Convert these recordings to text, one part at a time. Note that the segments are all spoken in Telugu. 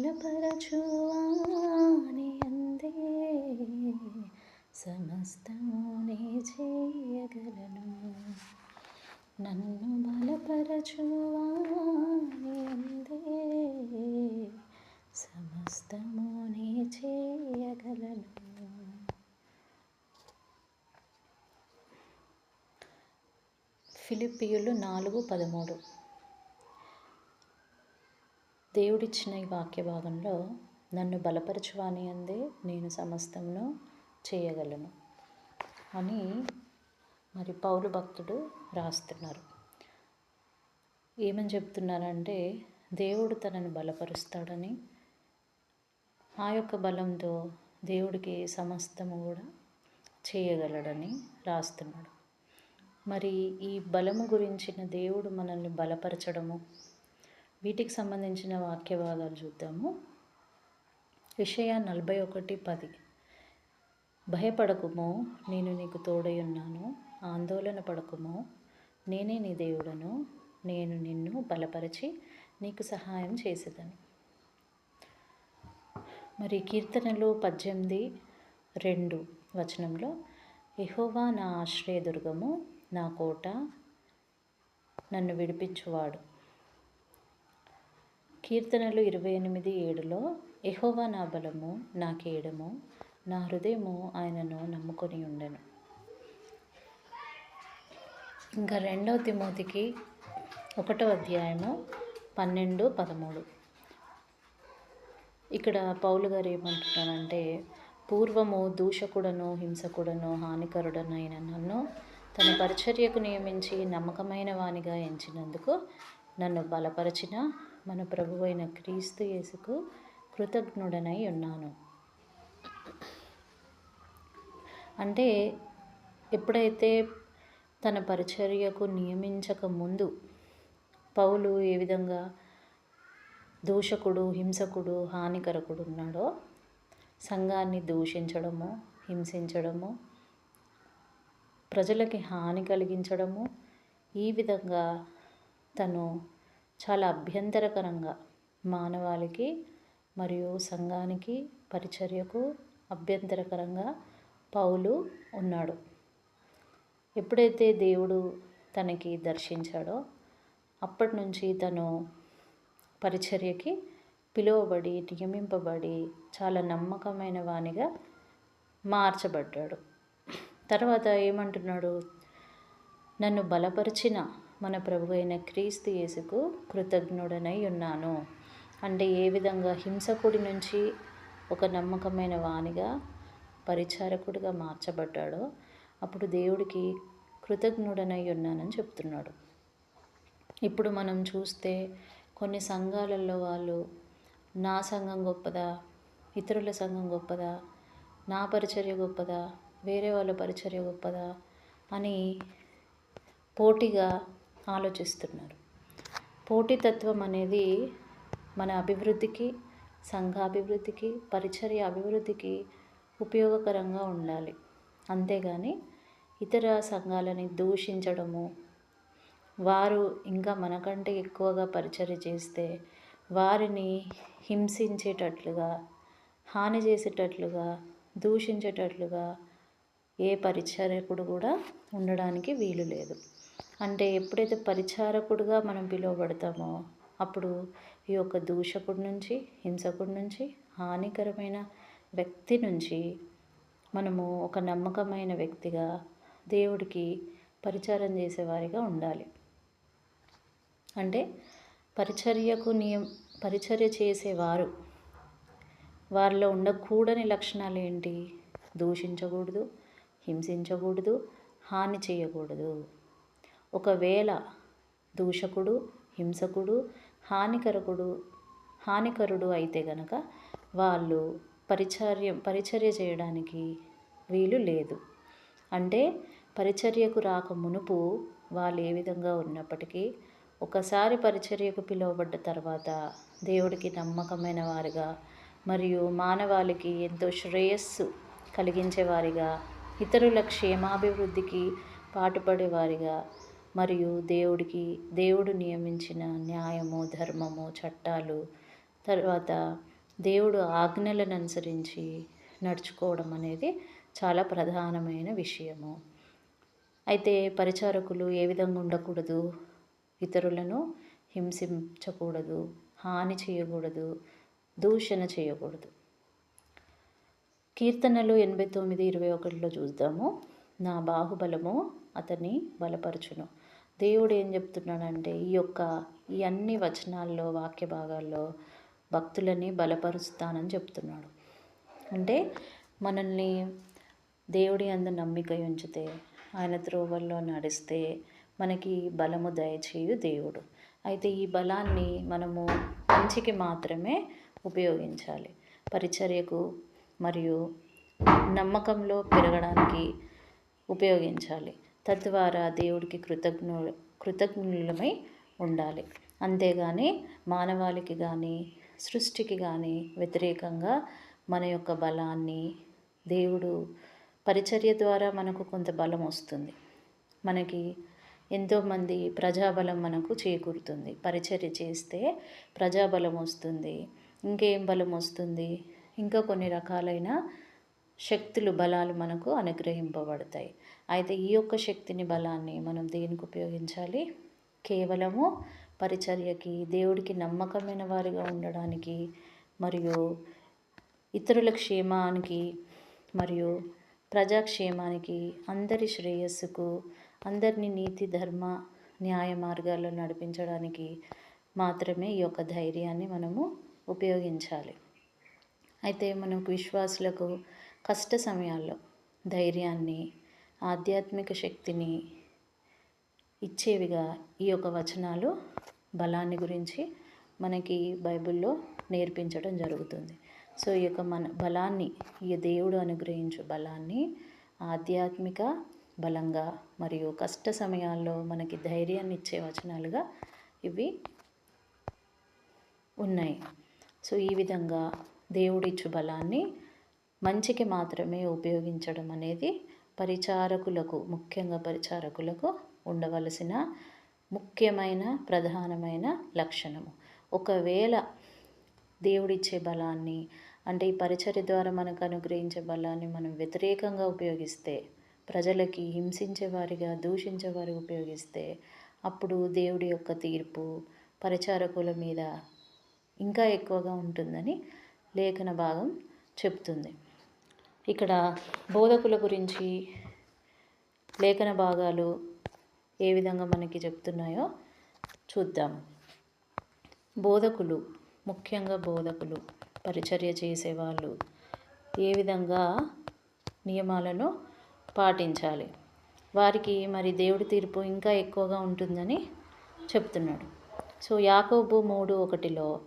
బలపరచువాని అందే. సమస్తము నే చేయగలను. నన్ను బలపరచువాని అందే. సమస్తము నే చేయగలను. ఫిలిపియులు నాలుగు పదమూడు. దేవుడిచ్చిన ఈ వాక్య భాగంలో నన్ను బలపరచువాని అందే నేను సమస్తమును చేయగలను అని మరి పౌలు భక్తుడు రాస్తున్నారు. ఏమని చెప్తున్నారంటే దేవుడు తనను బలపరుస్తాడని ఆ యొక్క బలంతో దేవుడికి సమస్తము కూడా చేయగలడని రాస్తున్నాడు. మరి ఈ బలము గురించిన దేవుడు మనల్ని బలపరచడము వీటికి సంబంధించిన వాక్యవాదాలు చూద్దాము. విషయ నలభై ఒకటి పది. భయపడకుము నేను నీకు తోడై ఉన్నాను. ఆందోళన పడకుము నేనే నీ దేవుడను. నేను నిన్ను బలపరిచి నీకు సహాయం చేసేదను. మరి కీర్తనలు పద్దెనిమిది రెండు వచనంలో ఎహోవా నా ఆశ్రయదుర్గము నా కోట నన్ను విడిపించువాడు. కీర్తనలు ఇరవై ఎనిమిది ఏడులో ఎహోవా నా బలము నా కేడము నా హృదయము ఆయనను నమ్ముకొని ఉండను. ఇంకా రెండవ తిమోతికి ఒకటో అధ్యాయము పన్నెండు పదమూడు. ఇక్కడ పౌలు గారు ఏమంటున్నారంటే పూర్వము దూషకుడను హింసకుడను హానికరుడనైన నన్ను తన పరిచర్యకు నియమించి నమ్మకమైన వానిగా ఎంచినందుకు నన్ను బలపరచిన మన ప్రభువైన క్రీస్తు యేసుకు కృతజ్ఞుడనై ఉన్నాను. అంటే ఎప్పుడైతే తన పరిచర్యకు నియమించక ముందు పౌలు ఏ విధంగా దూషకుడు హింసకుడు హానికరకుడు ఉన్నాడో సంఘాన్ని దూషించడము హింసించడము ప్రజలకి హాని కలిగించడము ఈ విధంగా తను చాలా అభ్యంతరకరంగా మానవాళికి మరియు సంఘానికి పరిచర్యకు అభ్యంతరకరంగా పౌలు ఉన్నాడు. ఎప్పుడైతే దేవుడు తనకి దర్శించాడో అప్పటి నుంచి తను పరిచర్యకి పిలువబడి నియమింపబడి చాలా నమ్మకమైన వానిగా మార్చబడ్డాడు. తర్వాత ఏమంటున్నాడు? నన్ను బలపరిచిన మన ప్రభు అయిన క్రీస్తు యేసుకు కృతజ్ఞుడనై ఉన్నాను. అంటే ఏ విధంగా హింసకుడి నుంచి ఒక నమ్మకమైన వానిగా పరిచారకుడిగా మార్చబడ్డాడో అప్పుడు దేవుడికి కృతజ్ఞుడనై ఉన్నానని చెప్తున్నాడు. ఇప్పుడు మనం చూస్తే కొన్ని సంఘాలలో వాళ్ళు నా సంఘం గొప్పదా ఇతరుల సంఘం గొప్పదా నా పరిచర్య గొప్పదా వేరే వాళ్ళ పరిచర్య గొప్పదా అని పోటీగా ఆలోచిస్తున్నారు. పోటీతత్వం అనేది మన అభివృద్ధికి సంఘాభివృద్ధికి పరిచర్య అభివృద్ధికి ఉపయోగకరంగా ఉండాలి. అంతేగాని ఇతర సంఘాలని దూషించడము వారు ఇంకా మనకంటే ఎక్కువగా పరిచర్య చేస్తే వారిని హింసించేటట్లుగా హాని చేసేటట్లుగా దూషించేటట్లుగా ఏ పరిచారకుడు కూడా ఉండడానికి వీలు లేదు. అంటే ఎప్పుడైతే పరిచారకుడుగా మనం పిలువబడతామో అప్పుడు ఈ యొక్క దూషకుడి నుంచి హింసకుడి నుంచి హానికరమైన వ్యక్తి నుంచి మనము ఒక నమ్మకమైన వ్యక్తిగా దేవుడికి పరిచారం చేసేవారిగా ఉండాలి. అంటే పరిచర్యకు నియం పరిచర్య చేసేవారు. వారిలో ఉండకూడని లక్షణాలు ఏంటి? దూషించకూడదు హింసించకూడదు హాని చేయకూడదు. ఒకవేళ దూషకుడు హింసకుడు హానికరకుడు హానికరుడు అయితే గనక వాళ్ళు పరిచర్య పరిచర్య చేయడానికి వీలు లేదు. అంటే పరిచర్యకు రాక మునుపు వాళ్ళు ఏ విధంగా ఉన్నప్పటికీ ఒకసారి పరిచర్యకు పిలువబడ్డ తర్వాత దేవుడికి నమ్మకమైన వారిగా మరియు మానవాళికి ఎంతో శ్రేయస్సు కలిగించే వారిగా ఇతరుల క్షేమాభివృద్ధికి పాటుపడేవారిగా మరియు దేవుడికి దేవుడు నియమించిన న్యాయము ధర్మము చట్టాలు తర్వాత దేవుడు ఆజ్ఞలను అనుసరించి నడుచుకోవడం అనేది చాలా ప్రధానమైన విషయము. అయితే పరిచారకులు ఏ విధంగా ఉండకూడదు? ఇతరులను హింసించకూడదు హాని చేయకూడదు దూషణ చేయకూడదు. కీర్తనలు ఎనభై తొమ్మిది ఇరవై ఒకటిలో చూద్దాము. నా బాహుబలము అతన్ని బలపరచును. దేవుడు ఏం చెప్తున్నాడంటే ఈ యొక్క ఈ అన్ని వచనాల్లో వాక్య భాగాల్లో భక్తులని బలపరుస్తానని చెప్తున్నాడు. అంటే మనల్ని దేవుడి అందు నమ్మిక ఉంచితే ఆయన త్రోవల్లో నడిస్తే మనకి బలము దయచేయు దేవుడు. అయితే ఈ బలాన్ని మనము మంచికి మాత్రమే ఉపయోగించాలి. పరిచర్యకు మరియు నమ్మకంలో పెరగడానికి ఉపయోగించాలి. తద్వారా దేవుడికి కృతజ్ఞ కృతజ్ఞులమై ఉండాలి. అంతేగాని మానవాళికి కానీ సృష్టికి కానీ వ్యతిరేకంగా మన యొక్క బలాన్ని దేవుడు పరిచర్య ద్వారా మనకు కొంత బలం వస్తుంది. మనకి ఎంతోమంది ప్రజాబలం మనకు చేకూరుతుంది. పరిచర్య చేస్తే ప్రజాబలం వస్తుంది. ఇంకేం బలం వస్తుంది? ఇంకా కొన్ని రకాలైన శక్తులు బలాలు మనకు అనుగ్రహింపబడతాయి. అయితే ఈ యొక్క శక్తిని బలాన్ని మనం దేనికి ఉపయోగించాలి? కేవలము పరిచర్యకి దేవుడికి నమ్మకమైన వారిగా ఉండడానికి మరియు ఇతరుల క్షేమానికి మరియు ప్రజాక్షేమానికి అందరి శ్రేయస్సుకు అందరినీ నీతి ధర్మ న్యాయ మార్గాల్లో నడిపించడానికి మాత్రమే ఈ యొక్క ధైర్యాన్ని మనము ఉపయోగించాలి. అయితే మనకు విశ్వాసులకు కష్ట సమయాల్లో ధైర్యాన్ని ఆధ్యాత్మిక శక్తిని ఇచ్చేవిగా ఈ యొక్క వచనాలు బలాన్ని గురించి మనకి బైబిల్లో నేర్పించడం జరుగుతుంది. సో ఈ యొక్క మన బలాన్ని ఈ దేవుడు అనుగ్రహించు బలాన్ని ఆధ్యాత్మిక బలంగా మరియు కష్ట సమయాల్లో మనకి ధైర్యాన్ని ఇచ్చే వచనాలుగా ఇవి ఉన్నాయి. సో ఈ విధంగా దేవుడిచ్చు బలాన్ని మంచికి మాత్రమే ఉపయోగించడం అనేది పరిచారకులకు ముఖ్యంగా పరిచారకులకు ఉండవలసిన ముఖ్యమైన ప్రధానమైన లక్షణము. ఒకవేళ దేవుడిచ్చే బలాన్ని అంటే ఈ పరిచర్య ద్వారా మనకు అనుగ్రహించే బలాన్ని మనం వ్యతిరేకంగా ఉపయోగిస్తే ప్రజలకి హింసించే వారిగా దూషించే ఉపయోగిస్తే అప్పుడు దేవుడి యొక్క తీర్పు పరిచారకుల మీద ఇంకా ఎక్కువగా ఉంటుందని లేఖన భాగం చెప్తుంది. ఇక్కడ బోధకుల గురించి లేఖన భాగాలు ఏ విధంగా మనకి చెప్తున్నాయో చూద్దాం. బోధకులు ముఖ్యంగా బోధకులు పరిచర్య చేసేవాళ్ళు ఏ విధంగా నియమాలను పాటించాలి? వారికి మరి దేవుడి తీర్పు ఇంకా ఎక్కువగా ఉంటుందని చెప్తున్నాడు. సో యాకోబు మూడు ఒకటిలో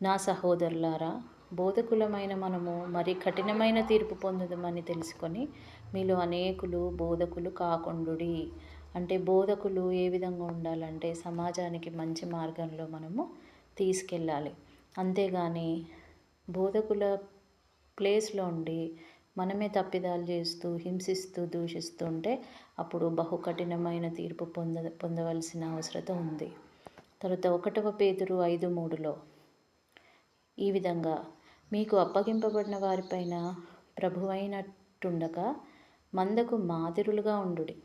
నా సహోదరులారా బోధకులమైన మనము మరి కఠినమైన తీర్పు పొందుదామని తెలుసుకొని మీలో అనేకులు బోధకులు కాకుండుడి. అంటే బోధకులు ఏ విధంగా ఉండాలంటే సమాజానికి మంచి మార్గంలో మనము తీసుకెళ్ళాలి. అంతేగాని బోధకుల ప్లేస్లో ఉండి మనమే తప్పిదాలు చేస్తూ హింసిస్తూ దూషిస్తూ ఉంటే అప్పుడు బహు కఠినమైన తీర్పు పొంద పొందవలసిన అవసరత ఉంది. తర్వాత ఒకటవ పేతురు ఐదు మూడులో ఈ విధంగా. మీకు అప్పగింపబడిన వారిపైన ప్రభువైనట్టుండగా మందకు మాదిరులుగా ఉండుడి.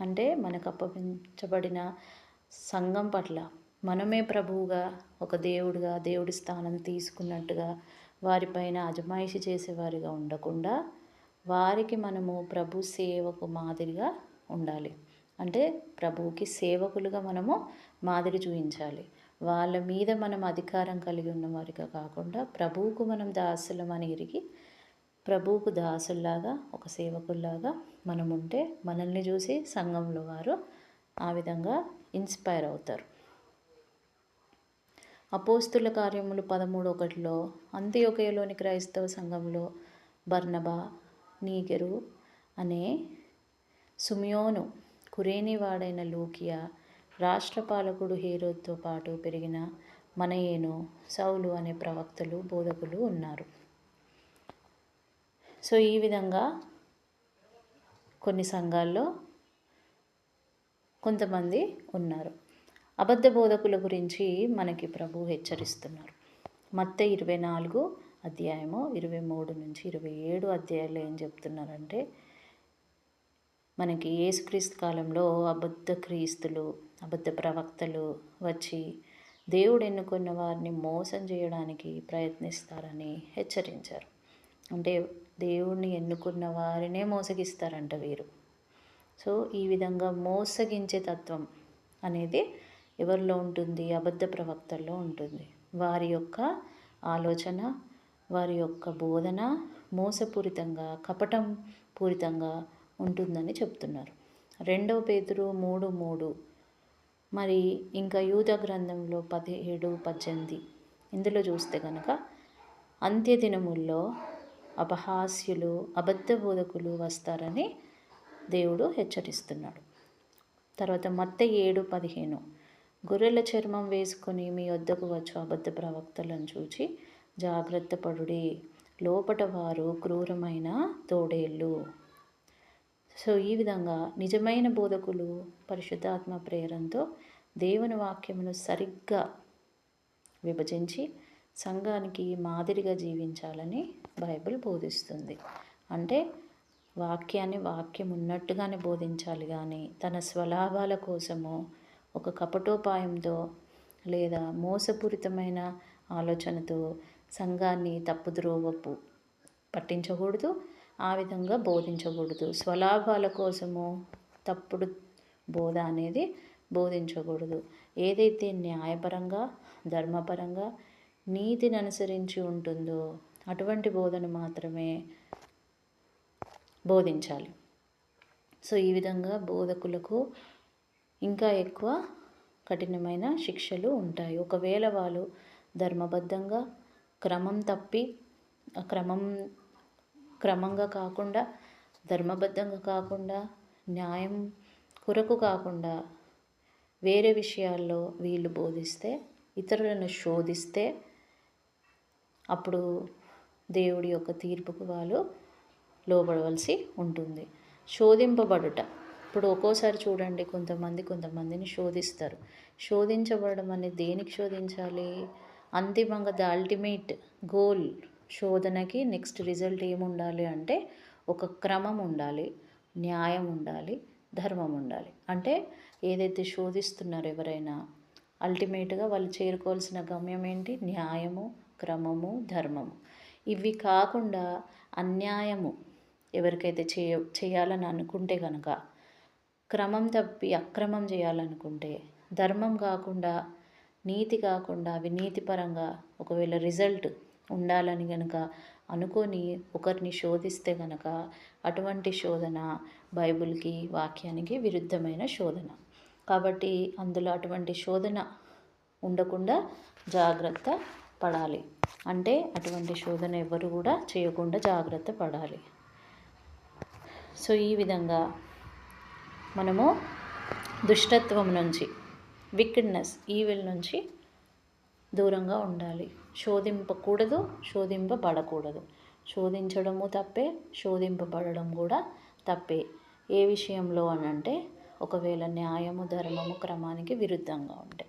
అంటే మనకు అప్పగించబడిన సంఘం పట్ల మనమే ప్రభువుగా ఒక దేవుడిగా దేవుడి స్థానం తీసుకున్నట్టుగా వారిపైన అజమాయిషి చేసేవారిగా ఉండకుండా వారికి మనము ప్రభు సేవకు మాదిరిగా ఉండాలి. అంటే ప్రభువుకి సేవకులుగా మనము మాదిరి చూపించాలి వాళ్ళ మీద మనం అధికారం కలిగి ఉన్నవారిగా కాకుండా ప్రభువుకు మనం దాసులం అని ఎరిగి ప్రభువుకు దాసుల్లాగా ఒక సేవకుల్లాగా మనం ఉంటే మనల్ని చూసి సంఘంలో వారు ఆ విధంగా ఇన్స్పైర్ అవుతారు. అపోస్తుల కార్యములు పదమూడు ఒకటిలో అంత్యోకయలోని క్రైస్తవ సంఘంలో బర్నబా నీగెరు అనే సుమియోను కురేనివాడైన లూకియా రాష్ట్రపాలకుడు హీరోతో పాటు పెరిగిన మనయేను సౌలు అనే ప్రవక్తలు బోధకులు ఉన్నారు. సో ఈ విధంగా కొన్ని సంఘాల్లో కొంతమంది ఉన్నారు. అబద్ధ బోధకుల గురించి మనకి ప్రభు హెచ్చరిస్తున్నారు. మత్త ఇరవై నాలుగు అధ్యాయము ఇరవై మూడు నుంచి ఇరవై ఏడు అధ్యాయాలు ఏం చెప్తున్నారంటే మనకి ఏసుక్రీస్తు కాలంలో అబద్ధ క్రీస్తులు అబద్ధ ప్రవక్తలు వచ్చి దేవుడు ఎన్నుకున్న వారిని మోసం చేయడానికి ప్రయత్నిస్తారని హెచ్చరించారు. అంటే దేవుణ్ణి ఎన్నుకున్న వారినే మోసగిస్తారంట వీరు. సో ఈ విధంగా మోసగించే తత్వం అనేది ఎవరిలో ఉంటుంది? అబద్ధ ప్రవక్తల్లో ఉంటుంది. వారి యొక్క ఆలోచన వారి యొక్క బోధన మోసపూరితంగా కపటం పూరితంగా ఉంటుందని చెప్తున్నారు. రెండవ పేతురు మూడు మూడు మరి ఇంకా యూత గ్రంథంలో పదిహేడు పద్దెనిమిది ఇందులో చూస్తే కనుక అంత్యదినముల్లో అపహాస్యులు అబద్ధ బోధకులు వస్తారని దేవుడు హెచ్చరిస్తున్నాడు. తర్వాత మత్త ఏడు పదిహేను. గొర్రెల చర్మం వేసుకొని మీ వద్దకు వచ్చు అబద్ధ ప్రవక్తలను చూచి జాగ్రత్త పడుడి. లోపట వారు క్రూరమైన తోడేళ్ళు. సో ఈ విధంగా నిజమైన బోధకులు పరిశుద్ధాత్మ ప్రేరణతో దేవుని వాక్యమును సరిగ్గా విభజించి సంఘానికి మాదిరిగా జీవించాలని బైబిల్ బోధిస్తుంది. అంటే వాక్యాన్ని వాక్యం ఉన్నట్టుగానే బోధించాలి కానీ తన స్వలాభాల కోసము ఒక కపటోపాయంతో లేదా మోసపూరితమైన ఆలోచనతో సంఘాన్ని తప్పుద్రోవపు పట్టించకూడదు. ఆ విధంగా బోధించకూడదు. స్వలాభాల కోసము తప్పుడు బోధ అనేది బోధించకూడదు. ఏదైతే న్యాయపరంగా ధర్మపరంగా నీతిని అనుసరించి ఉంటుందో అటువంటి బోధను మాత్రమే బోధించాలి. సో ఈ విధంగా బోధకులకు ఇంకా ఎక్కువ కఠినమైన శిక్షలు ఉంటాయి. ఒకవేళ వాళ్ళు ధర్మబద్ధంగా క్రమం తప్పి క్రమం క్రమంగా కాకుండా ధర్మబద్ధంగా కాకుండా న్యాయం కొరకు కాకుండా వేరే విషయాల్లో వీళ్ళు బోధిస్తే ఇతరులను శోధిస్తే అప్పుడు దేవుడి యొక్క తీర్పుకు వాళ్ళు లోబడవలసి ఉంటుంది. శోధింపబడుట. ఇప్పుడు ఒక్కోసారి చూడండి కొంతమంది కొంతమందిని శోధిస్తారు. శోధించబడడం అనేది దేనికి శోధించాలి? అంతిమంగా ద అల్టిమేట్ గోల్ శోధనకి నెక్స్ట్ రిజల్ట్ ఏముండాలి అంటే ఒక క్రమం ఉండాలి న్యాయం ఉండాలి ధర్మం ఉండాలి. అంటే ఏదైతే శోధిస్తున్నారో ఎవరైనా అల్టిమేట్గా వాళ్ళు చేరుకోవాల్సిన గమ్యం ఏంటి? న్యాయము క్రమము ధర్మము. ఇవి కాకుండా అన్యాయము ఎవరికైతే చేయ చేయాలని అనుకుంటే కనుక క్రమం తప్పి అక్రమం చేయాలనుకుంటే ధర్మం కాకుండా నీతి కాకుండా అవినీతిపరంగా ఒకవేళ రిజల్ట్ ఉండాలని కనుక అనుకొని ఒకరిని శోధిస్తే కనుక అటువంటి శోధన బైబిల్కి వాక్యానికి విరుద్ధమైన శోధన. కాబట్టి అందులో అటువంటి శోధన ఉండకుండా జాగ్రత్త పడాలి. అంటే అటువంటి శోధన ఎవరు కూడా చేయకుండా జాగ్రత్త పడాలి. సో ఈ విధంగా మనము దుష్టత్వం నుంచి విక్డ్నెస్ ఈవిల్ నుంచి దూరంగా ఉండాలి. శోధింపకూడదు శోధింపబడకూడదు. శోధించడము తప్పే శోధింపబడడం కూడా తప్పే. ఏ విషయంలో అని అంటే ఒకవేళ న్యాయము ధర్మము క్రమానికి విరుద్ధంగా ఉంటే.